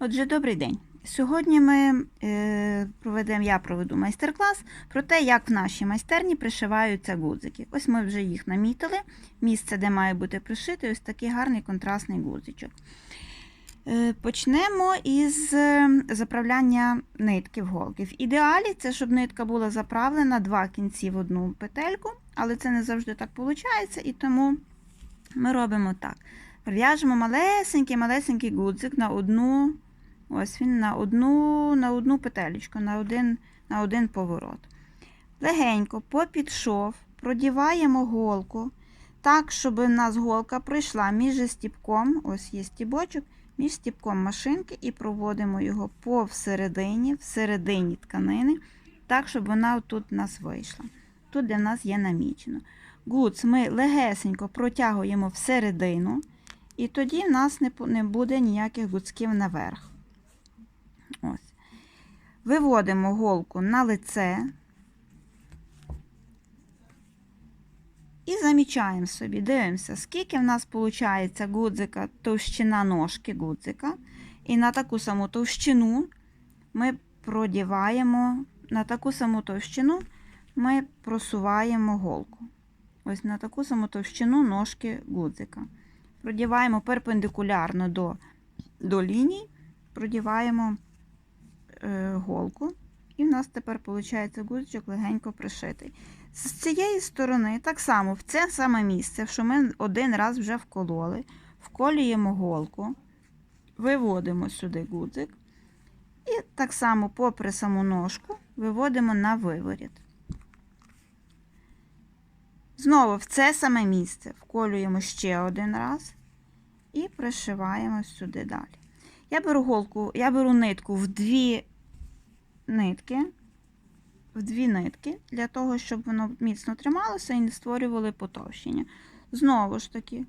Отже, добрий день. Сьогодні ми е, проведемо, я проведу майстер-клас про те, як в нашій майстерні пришиваються гудзики. Ось ми вже їх намітили. Місце, де має бути пришитий, ось такий гарний контрастний гудзичок. Е, Почнемо із е, заправляння нитки в голки. В ідеалі це, щоб нитка була заправлена два кінці в одну петельку, але це не завжди так виходить, і тому ми робимо так. В'яжемо малесенький-малесенький гудзик на одну, ось він на одну, на одну петелечку, на один, на один поворот. Легенько попід шов продіваємо голку так, щоб у нас голка пройшла між стіпком, ось є стібочок, між стіпком машинки і проводимо його по всередині, тканини, так, щоб вона тут у нас вийшла. Тут для нас є намічено. Гудз ми легесенько протягуємо всередину, і тоді в нас не, буде ніяких гудзків наверх. Ось. Виводимо голку на лице і замічаємо собі, дивимося, скільки в нас виходить гудзика, товщина ножки гудзика. І на таку саму товщину ми продіваємо, на таку саму товщину ми просуваємо голку. Ось на таку саму товщину ножки гудзика. Продіваємо перпендикулярно до, до ліній, продіваємо голку. І в нас тепер виходить гудзичок легенько пришитий. З цієї сторони, так само в це саме місце, що ми один раз вже вкололи, вколюємо голку, виводимо сюди гудзик. І так само, попри саму ножку, виводимо на виворіт. Знову в це саме місце вколюємо ще один раз і пришиваємо сюди далі. Я беру голку, я беру нитку в дві нитки, в дві нитки, для того, щоб воно міцно трималося і не створювали потовщення. Знову ж таки,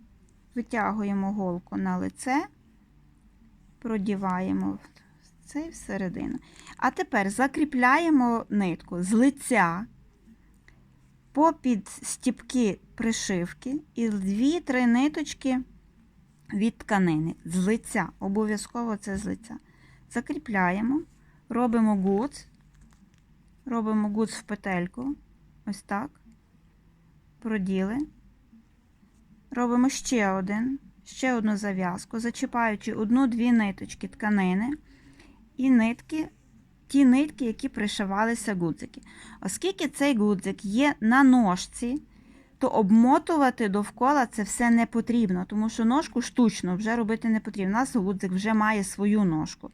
витягуємо голку на лице, продіваємо цей всередину. А тепер закріпляємо нитку з лиця попід стіпки пришивки і дві-три ниточки від тканини з лиця. Обов'язково це з лиця. Закріпляємо, робимо гудз, робимо гудз в петельку. Ось так. Проділи. Робимо ще один, ще одну зав'язку, зачіпаючи одну-дві ниточки тканини і нитки ті нитки, які пришивалися гудзики. Оскільки цей гудзик є на ножці, то обмотувати довкола це все не потрібно, тому що ножку штучно вже робити не потрібно. У нас гудзик вже має свою ножку.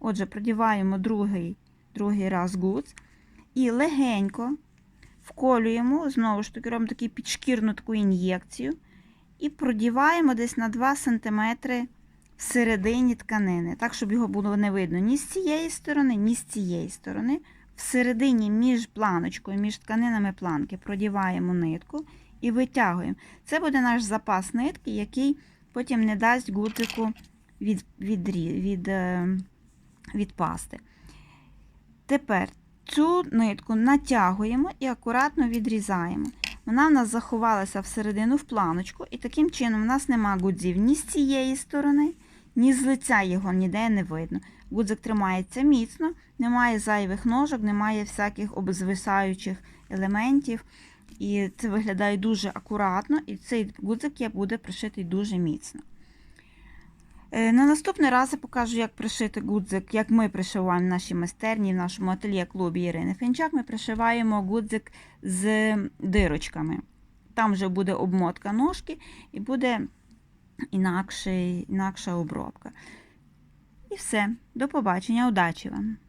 Отже, продіваємо другий, другий раз гудз і легенько вколюємо, знову ж таки, робимо таку підшкірну таку ін'єкцію, і продіваємо десь на 2 см всередині тканини, так, щоб його було не видно ні з цієї сторони, ні з цієї сторони. Всередині між планочкою, між тканинами планки продіваємо нитку і витягуємо. Це буде наш запас нитки, який потім не дасть гудзику від, від, від, е, відпасти. Тепер цю нитку натягуємо і акуратно відрізаємо. Вона в нас заховалася всередину в планочку, і таким чином у нас нема гудзів ні з цієї сторони, ні з лиця його ніде не видно. Гудзик тримається міцно, немає зайвих ножок, немає всяких обзвисаючих елементів. І це виглядає дуже акуратно, і цей гудзик буде пришитий дуже міцно. Е, На наступний раз я покажу, як пришити гудзик, як ми пришиваємо в нашій майстерні, в нашому ательє клубі Ірини Фінчак. Ми пришиваємо гудзик з дирочками. Там вже буде обмотка ножки і буде інакший, інакша обробка. І все. До побачення, удачі вам!